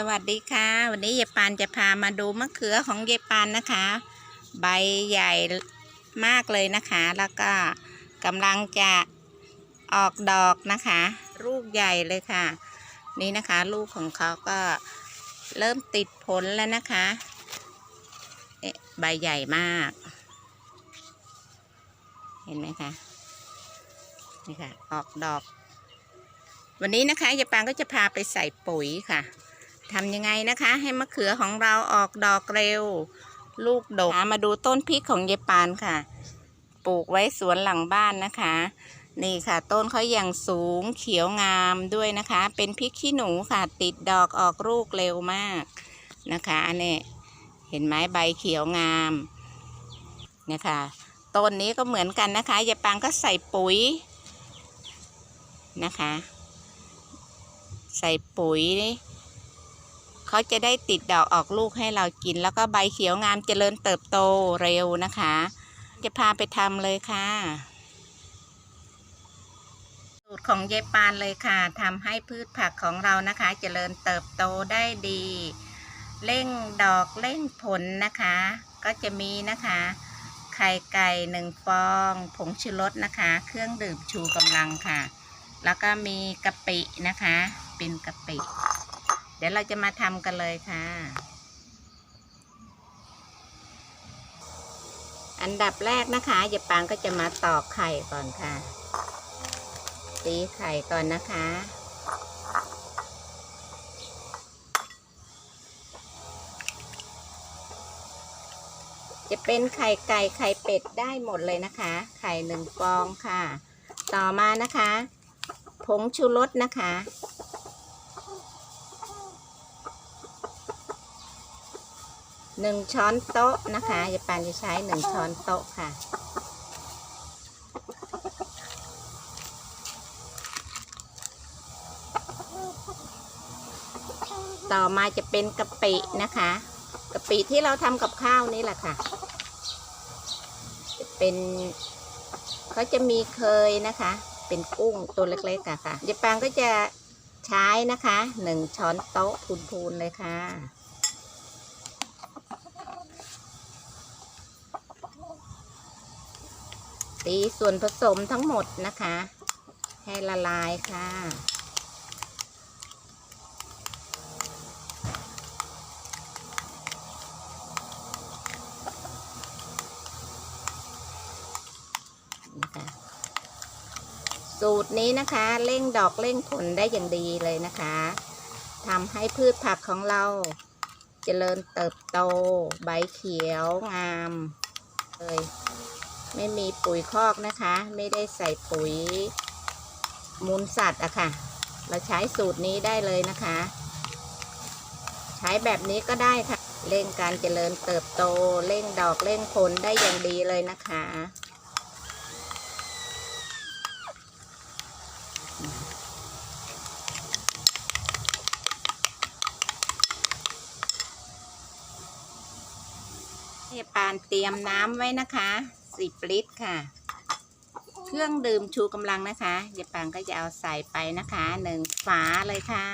สวัสดีค่ะ วันนี้ยายปานจะพามาดูมะเขือของยายปานนะคะ ใบใหญ่มากเลยนะคะ แล้วก็กำลังจะออกดอกนะคะ ลูกใหญ่เลยค่ะ นี่นะคะ ลูกของเขาก็เริ่มติดผลแล้วนะคะเอ๊ใบใหญ่มาก เห็นไหมคะนี่ค่ะ ออกดอก วันนี้นะคะยายปางก็จะพาไปใส่ปุ๋ยค่ะ ทำยังไงนะคะ ให้มะเขือของเราออกดอกเร็ว ลูกดกมาดูต้นพริกของยายปานค่ะ ปลูกไว้สวนหลังบ้านนะคะ นี่ค่ะ ต้นเขาอย่างสูงเขียวงามด้วยนะคะ เป็นพริกขี้หนูค่ะ ติดดอกออกลูกเร็วมากนะคะอันนี้เห็นไหมใบเขียวงามเนะคะต้นนี้ก็เหมือนกันนะคะยายปางก็ใส่ปุ๋ยนะคะ ใส่ปุ๋ย เขาจะได้ติดดอกออกลูกให้เรากิน แล้วก็ใบเขียวงามเจริญเติบโตเร็วนะคะ จะพาไปทำเลยค่ะสูตรของยายปานเลยค่ะทำให้พืชผักของเรานะคะ เจริญเติบโตได้ดี เร่งดอกเร่งผลนะคะ ก็จะมีนะคะไข่ไก่หนึ่งฟอง ผงชูรสนะคะ เครื่องดื่มชูกำลังค่ะ แล้วก็มีกะปินะคะ เป็นกะปิ เดี๋ยวเราจะมาทำกันเลยค่ะ อันดับแรกนะคะยายปางก็จะมาตอกไข่ก่อนค่ะ ตีไข่ก่อนนะคะจะเป็นไข่ไก่ไข่เป็ดได้หมดเลยนะคะ ไข่หนึ่งฟองค่ะ ต่อมานะคะ ผงชูรสนะคะ หนึ่งช้อนโต๊ะนะคะยายปานจะใช้หนึ่งช้อนโต๊ะค่ะ ต่อมาจะเป็นกะปินะคะกะปิที่เราทำกับข้าวนี่แหละค่ะ จะเป็นเขาจะมีเคยนะคะ เป็นกุ้งตัวเล็กๆอะค่ะยายปางก็จะใช้นะคะหนึ่งช้อนโต๊ะพูนๆเลยค่ะ ตีส่วนผสมทั้งหมดนะคะ ให้ละลายค่ะ สูตรนี้นะคะเร่งดอกเร่งผลได้อย่างดีเลยนะคะทำให้พืชผักของเราจเจริญเติบโต ใบเขียวงามเลย ไม่มีปุ๋ยคอกนะคะ ไม่ได้ใส่ปุ๋ยมูลสัตว์อะค่ะ เราใช้สูตรนี้ได้เลยนะคะ ใช้แบบนี้ก็ได้ค่ะ เร่งการเจริญเติบโต เร่งดอกเร่งผลได้อย่างดีเลยนะคะให้ปานเตรียมน้ำไว้นะคะ สิบลิตรค่ะ เครื่องดื่มชูกำลังนะคะยายปานก็จะเอาใส่ไปนะคะหนึ่งฝาเลยค่ะ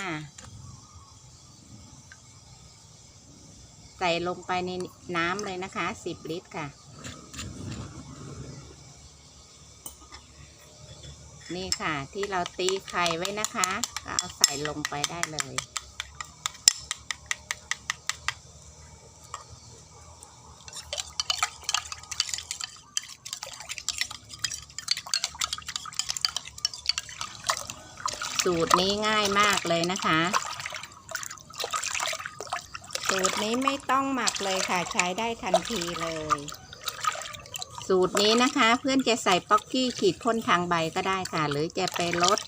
ใส่ลงไปในน้ำเลยนะคะสิบลิตรค่ะ นี่ค่ะที่เราตีไข่ไว้นะคะ ก็เอาใส่ลงไปได้เลย สูตรนี้ง่ายมากเลยนะคะ สูตรนี้ไม่ต้องหมักเลยค่ะใช้ได้ทันทีเลย สูตรนี้นะคะเพื่อนจะใส่ป๊อกกี้ฉีดพ่นทางใบก็ได้ค่ะ หรือจะไปลด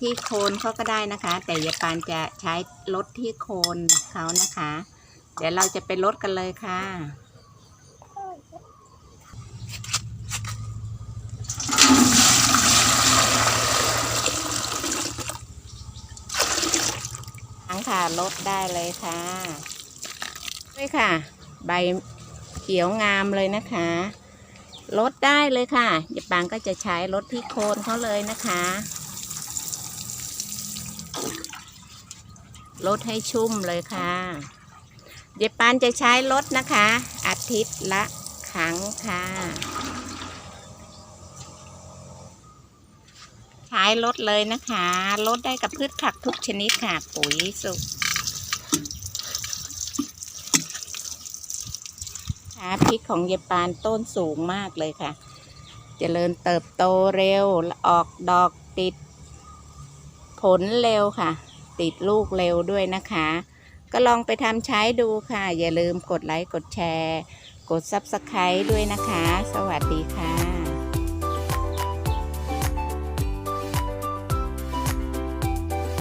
ที่โคนเขาก็ได้นะคะ แต่ยาปานจะใช้ลดที่โคนเขานะคะ เดี๋ยวเราจะไปลดกันเลยค่ะ ค่ะลดได้เลยค่ะด้วยค่ะ ใบเขียวงามเลยนะคะลดได้เลยค่ะยายปางก็จะใช้ลดที่โคนเขาเลยนะคะลดให้ชุ่มเลยค่ะเยายปานจะใช้ลดนะคะ อาทิตย์ละครั้งค่ะ ใช้ ลดเลยนะคะ ลดได้กับพืชผักทุกชนิดค่ะ ปุ๋ยสุกค่ะพริกของเยปานต้นสูงมากเลยค่ะเจริญเติบโตเร็ว ออกดอกติด ผลเร็วค่ะ ติดลูกเร็วด้วยนะคะ ก็ลองไปทำใช้ดูค่ะ อย่าลืมกดไลค์ กดแชร์ กด Subscribe ด้วยนะคะ สวัสดีค่ะ